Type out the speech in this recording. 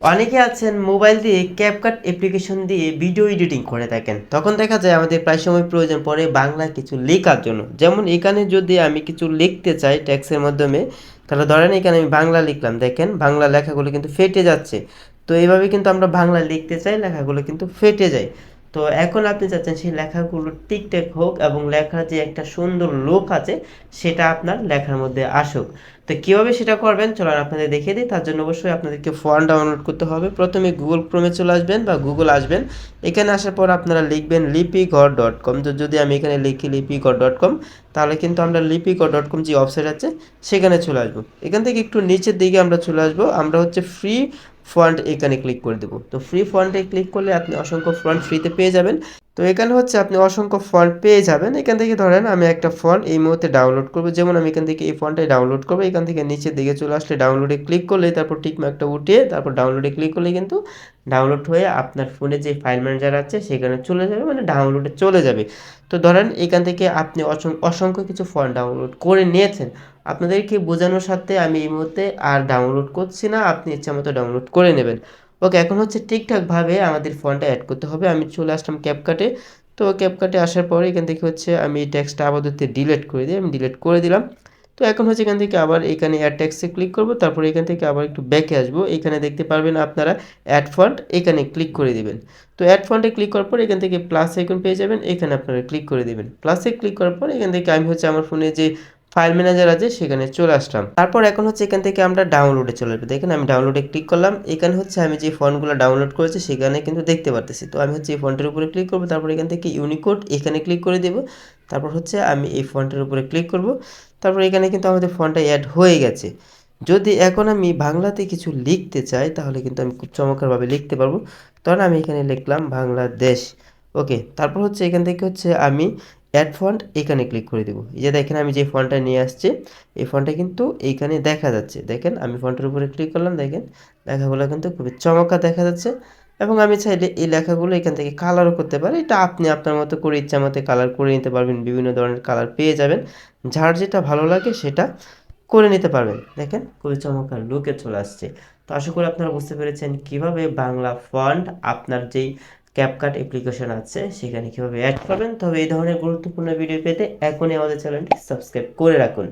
অনেকে আছেন মোবাইল দিয়ে ক্যাপকাট অ্যাপ্লিকেশন দিয়ে ভিডিও এডিটিং করে থাকেন তখন দেখা যায় আমাদের প্রায় সময় প্রয়োজন পড়ে বাংলা কিছু লেখার জন্য। যেমন এখানে যদি আমি কিছু লিখতে চাই ট্যাক্সের মাধ্যমে, তাহলে ধরেন এখানে আমি বাংলা লিখলাম, দেখেন বাংলা লেখাগুলো কিন্তু ফেটে যাচ্ছে। তো এইভাবে কিন্তু আমরা বাংলা লিখতে চাই, লেখাগুলো কিন্তু ফেটে যায়। তো এখন আপনি চাচ্ছেন সেই লেখাগুলো টিকটেক হোক এবং লেখার যে একটা সুন্দর লোক আছে, সেটা আপনার লেখার মধ্যে আসুক। তো কীভাবে সেটা করবেন? চলুন আপনাদের দেখিয়ে দিই। তার জন্য অবশ্যই আপনাদেরকে ফর্ম ডাউনলোড করতে হবে। প্রথমে গুগল ক্রোমে চলে আসবেন বা গুগল আসবেন। এখানে আসার পর আপনারা লিখবেন লিপি লিপিঘর ডট কম তো যদি আমি এখানে লিখি লিপি লিপিঘর ডট কম তাহলে কিন্তু আমরা লিপিঘর ডট কম যে ওয়েবসাইট আছে, সেখানে চলে আসব। এখান থেকে একটু নিচের দিকে আমরা চলে আসব। আমরা হচ্ছে ফ্রি ফন্ট এখানে ক্লিক করে দেবো। তো ফ্রি ফন্টে ক্লিক করলে আপনি অসংখ্য ফন্ট ফ্রিতে পেয়ে যাবেন। তো এখানে হচ্ছে আপনি অসংখ্য ফন্ট পেয়ে যাবেন। এখান থেকে ধরেন আমি একটা ফন্ট এই মুহূর্তে ডাউনলোড করব। যেমন আমি এখান থেকে এই ফন্টটাই ডাউনলোড করব। এখান থেকে নিচের দিকে চলে আসলে ডাউনলোডে ক্লিক করলে, তারপর টিকমার্কটা উঠিয়ে তারপর ডাউনলোডে ক্লিক করলে কিন্তু ডাউনলোড হয়ে আপনার ফোনে যে ফাইল ম্যানেজার আছে, সেখানে চলে যাবে মানে ডাউনলোডে চলে যাবে। তো ধরেন এখান থেকে আপনি অসং- অসংখ্য কিছু ফন্ট ডাউনলোড করে নিয়েছেন। আপনাদেরকে বোঝানোর সাথে আমি এই মুহূর্তে আর ডাউনলোড করছি না। আপনি ইচ্ছা মতো ডাউনলোড করে নেবেন। ওকে এখন হচ্ছে ঠিকঠাকভাবে আমাদের ফন্টটা অ্যাড করতে হবে। আমি চলে আসলাম ক্যাপকাটে তো ক্যাপকাটে আসার পরে এখান থেকে হচ্ছে আমি ট্যাক্সটা আপাতত ডিলিট করে দিই আমি ডিলিট করে দিলাম। তো এখন হচ্ছে এখান থেকে আবার এখানে অ্যাড ট্যাক্সে ক্লিক করব। তারপর এখান থেকে আবার একটু ব্যাকে আসব। এখানে দেখতে পারবেন আপনারা অ্যাড ফন্ট এখানে ক্লিক করে দিবেন। তো অ্যাড ফন্টে ক্লিক করার পর এখান থেকে প্লাস আইকন পেয়ে যাবেন। এখানে আপনারা ক্লিক করে দিবেন। প্লাসে ক্লিক করার পর এখান থেকে আমি হচ্ছে আমার ফোনে যে ফাইল ম্যানেজার আছে, সেখানে চলে আসলাম। তারপর এখন হচ্ছে এখান থেকে আমরা ডাউনলোডে চলে আসব দেখেন আমি ডাউনলোডে ক্লিক করলাম। এখানে হচ্ছে আমি যে ফোনগুলো ডাউনলোড করেছি, সেখানে কিন্তু দেখতে পারতেছি। তো আমি হচ্ছে এই ফন্টের উপরে ক্লিক করব, তারপর এখান থেকে ইউনিকোড এখানে ক্লিক করে দেবো। তারপর হচ্ছে আমি এই ফন্টের উপরে ক্লিক করব। তারপর এখানে কিন্তু আমাদের ফোনটা অ্যাড হয়ে গেছে। যদি এখন আমি বাংলাতে কিছু লিখতে চাই, তাহলে কিন্তু আমি খুব চমৎকারভাবে লিখতে পারব। তখন আমি এখানে লিখলাম বাংলাদেশ। ওকে, তারপর হচ্ছে এখান থেকে হচ্ছে আমি অ্যাড ফন্ট এখানে ক্লিক করে দেবো। এই যে দেখেন আমি যে ফন্টটা নিয়ে আসছি, এই ফন্টটা কিন্তু এইখানে দেখা যাচ্ছে। দেখেন আমি ফন্টের উপরে ক্লিক করলাম, দেখেন লেখাগুলো কিন্তু খুবই চমৎকার দেখা যাচ্ছে এবং আমি চাইলে এই লেখাগুলো এখান থেকে কালারও করতে পারি। এটা আপনি আপনার মতো করে ইচ্ছা মতো কালার করে নিতে পারবেন, বিভিন্ন ধরনের কালার পেয়ে যাবেন। যার যেটা ভালো লাগে সেটা করে নিতে পারবেন। দেখেন খুবই চমৎকার লুকে চলে আসছে। তো আশা করি আপনারা বুঝতে পেরেছেন কীভাবে বাংলা ফন্ট আপনার যেই ক্যাপকাট অ্যাপ্লিকেশন আছে, সেখানে কীভাবে অ্যাড করবেন? তবে এই ধরনের গুরুত্বপূর্ণ ভিডিও পেতে এখনই আমাদের চ্যানেলটি সাবস্ক্রাইব করে রাখুন।